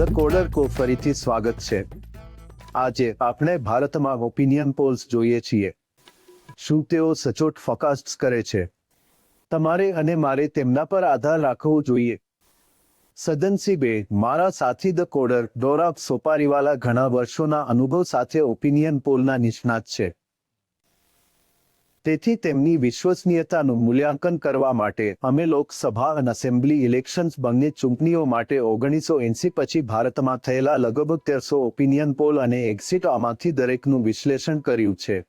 The coder કો ફરીથી સ્વાગત છે. આજે આપણે ભારતમાં ઓપિનિયન પોલ્સ જોઈએ છીએ. શું તેઓ સચોટ ફોકાસ્ટ કરે છે? તમારે અને મારે તેમના પર આધાર રાખવો જોઈએ. સદનસીબે મારા સાથી ધ કોડર ડોરા સોપારીવાલા ઘણા વર્ષોના અનુભવ સાથે ઓપિનિયન પોલના નિષ્ણાત છે. તેથી તેમની વિશ્વસનીયતાનું મૂલ્યાંકન કરવા માટે અમે લોકસભા અને એસેમ્બલી ઇલેક્શન્સ બંને ચૂંટણીઓ માટે ઓગણીસો એંસી પછી ભારતમાં થયેલા લગભગ તેરસો ઓપિનિયન પોલ અને એક્ઝિટ આમાંથી દરેકનું વિશ્લેષણ કર્યું છે.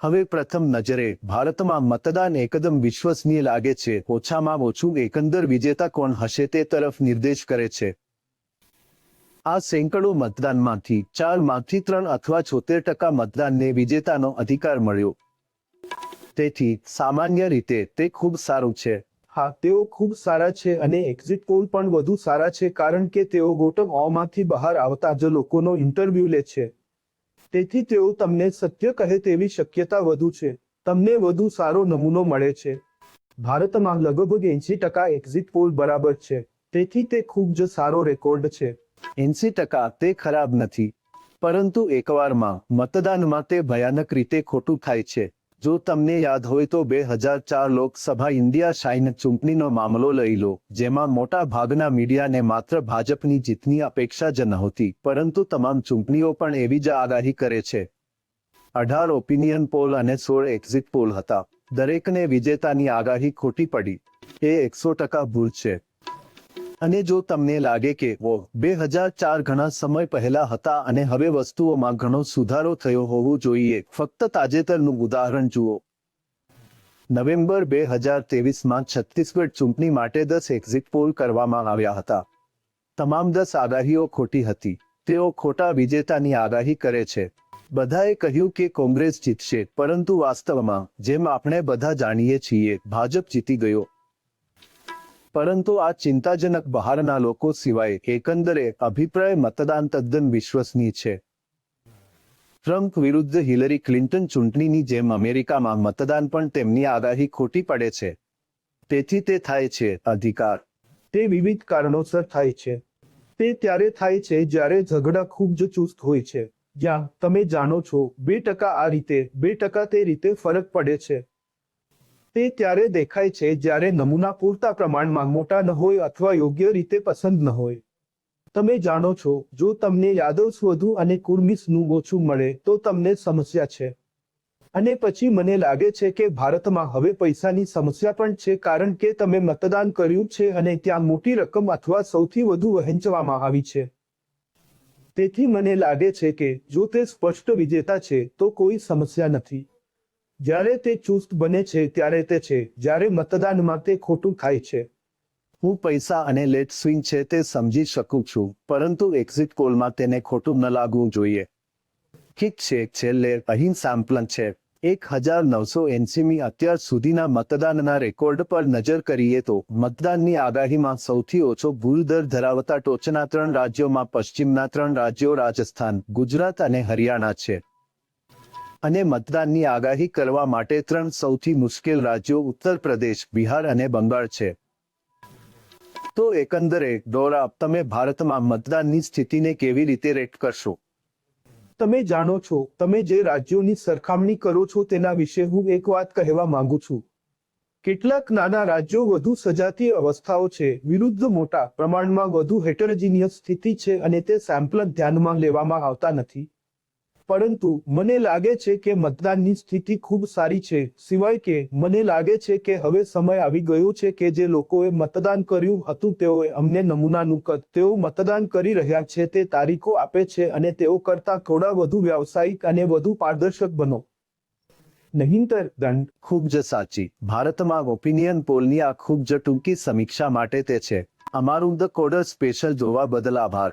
હવે પ્રથમ નજરે, ભારતમાં મતદાન એકદમ વિશ્વસનીય લાગે છે. ઓછામાં ઓછું એકંદર વિજેતા કોણ હશે તે તરફ નિર્દેશ કરે છે. આ સેંકડો મતદાનમાંથી ચારમાંથી ત્રણ અથવા છોતેર ટકા મતદાનને વિજેતાનો અધિકાર મળ્યો. તેથી સામાન્ય રીતે તે ખૂબ સારું છે. હા, તેઓ ખૂબ સારા છે અને એક્ઝિટ પોલ પણ વધુ સારા છે કારણ કે તેઓ ગોટમ ઓમાંથી બહાર આવતા જ લોકોનો ઇન્ટરવ્યુ લે છે. તેથી તેઓ તમને સત્ય કહે તેવી શક્યતા વધુ છે. તમને વધુ સારો નમૂનો મળે છે. ભારતમાં લગભગ એંશી ટકા એક્ઝિટ પોલ બરાબર છે. તેથી તે ખૂબ જ સારો રેકોર્ડ છે. એંસી ટકા તે ખરાબ નથી. પરંતુ એકવારમાં મતદાનમાં તે ભયાનક રીતે ખોટું થાય છે. જો તમને યાદ હોય તો બે હજાર ચાર લોકસભા ઇન્ડિયા શાઇન ચૂંટણીનો મામલો લઈ લો, જેમાં મોટા ભાગના મીડિયાને માત્ર ભાજપની જીતની અપેક્ષા જ નહોતી, પરંતુ તમામ ચૂંટણીઓ પણ એવી જ આગાહી કરે છે. અઢાર ઓપિનિયન પોલ અને સોળ એક્ઝિટ પોલ હતા. દરેકને વિજેતાની આગાહી ખોટી પડી. એ એકસો ટકા ભૂલ છે. અને જો તમને લાગે કે વો, બે હજાર ચાર ઘણા સમય પહેલા હતા અને હવે વસ્તુઓમાં ઘણો સુધારો થયો હોવો જોઈએ, ફક્ત તાજેતરનું ઉદાહરણ જુઓ. નવેમ્બર બે હજાર ત્રેવીસમાં છત્તીસગઢ ચૂંટણી માટે દસ એક્ઝિટ પોલ કરવામાં આવ્યા હતા. તમામ દસ આગાહીઓ ખોટી હતી. તેઓ ખોટા વિજેતાની આગાહી કરે છે. બધાએ કહ્યું કે કોંગ્રેસ જીતશે, પરંતુ વાસ્તવમાં, જેમ આપણે બધા જાણીએ છીએ, ભાજપ જીતી ગયો. પરંતુ આ ચિંતાજનક બહારના લોકો સિવાય એકંદરે અભિપ્રાય મતદાન તદ્દન વિશ્વસનીય છે. ટ્રમ્પ વિરુદ્ધ હિલરી ક્લિન્ટન ચૂંટણીની જેમ અમેરિકામાં મતદાન પણ તેમની આગાહી ખોટી પડે છે. તેથી તે થાય છે અધિકાર. તે વિવિધ કારણોસર થાય છે. તે ત્યારે થાય છે જ્યારે ઝઘડા ખૂબ જ ચુસ્ત હોય છે. જ્યાં તમે જાણો છો, બે ટકા આ રીતે, બે ટકા તે રીતે ફરક પડે છે. તે ત્યારે દેખાય છે જ્યારે નમૂના પૂરતા પ્રમાણમાં મોટા ન હોય અથવા યોગ્ય રીતે પસંદ ન હોય. તમે જાણો છો, જો તમને યાદવ વધુ અને કુર્મિસનું ઓછું મળે, તો તમને સમસ્યા છે. અને પછી મને લાગે છે કે ભારતમાં હવે પૈસાની સમસ્યા પણ છે કારણ કે તમે મતદાન કર્યું છે અને ત્યાં મોટી રકમ અથવા સૌથી વધુ વહેંચવામાં આવી છે. તેથી મને લાગે છે કે, જો તે સ્પષ્ટ વિજેતા છે, તો કોઈ સમસ્યા નથી. જ્યારે તે ચુસ્ત બને છે, ત્યારે તે છે. જ્યારે મતદાનમાં તે ખોટું થાય છે. હું પૈસા અને લેટ સ્વિંગ છે તે સમજી શકું છું, પરંતુ એક્ઝિટ પોલમાં તેને ખોટું ન લાગવું જોઈએ. ઠીક છે, છેલ્લે અહીં સેમ્પલન છે. એક હજાર નવસો એંસીમી અત્યાર સુધીના મતદાનના રેકોર્ડ પર નજર કરીએ તો, મતદાનની આગાહીમાં સૌથી ઓછો ભૂલ દર ધરાવતા ટોચના ત્રણ રાજ્યોમાં પશ્ચિમના ત્રણ રાજ્યો રાજસ્થાન, ગુજરાત અને હરિયાણા છે. અને મતદાનની આગાહી કરવા માટે ત્રણ સૌથી મુશ્કેલ રાજ્યો ઉત્તર પ્રદેશ, બિહાર અને બંગાળ છે. તો એકંદરે દોરા તમે ભારતમાં મતદાનની સ્થિતિને કેવી રીતે રેટ કરશો? તમે જાણો છો, તમે જે રાજ્યોની સરખામણી કરો છો તેના વિશે હું એક વાત કહેવા માંગુ છું. કેટલાક નાના રાજ્યો વધુ સજાતીય અવસ્થાઓ છે, વિરુદ્ધ મોટા પ્રમાણમાં વધુ હેટરજીનિયસ સ્થિતિ છે અને તે સેમ્પલ ધ્યાનમાં લેવામાં આવતા નથી. પરંતુ મને લાગે છે કે મતદાનની સ્થિતિ ખૂબ સારી છે. સિવાય કે, મને લાગે છે કે હવે સમય આવી ગયો છે કે જે લોકોએ મતદાન કર્યું હતું, તેઓએ અમને નમૂનાનું કદ, તેઓ મતદાન કરી રહ્યા છે, તે તારીખો આપે છે અને તેઓ કરતા થોડા વધુ વ્યાવસાયિક અને વધુ પારદર્શક બનો. નહીંતર, દંડ. ખૂબ જ સાચી. ભારતમાં ઓપિનિયન પોલની આ ખૂબ જ ટૂંકી સમીક્ષા માટે તે છે. અમારું ધ કોડર સ્પેશિયલ જોવા બદલ આભાર.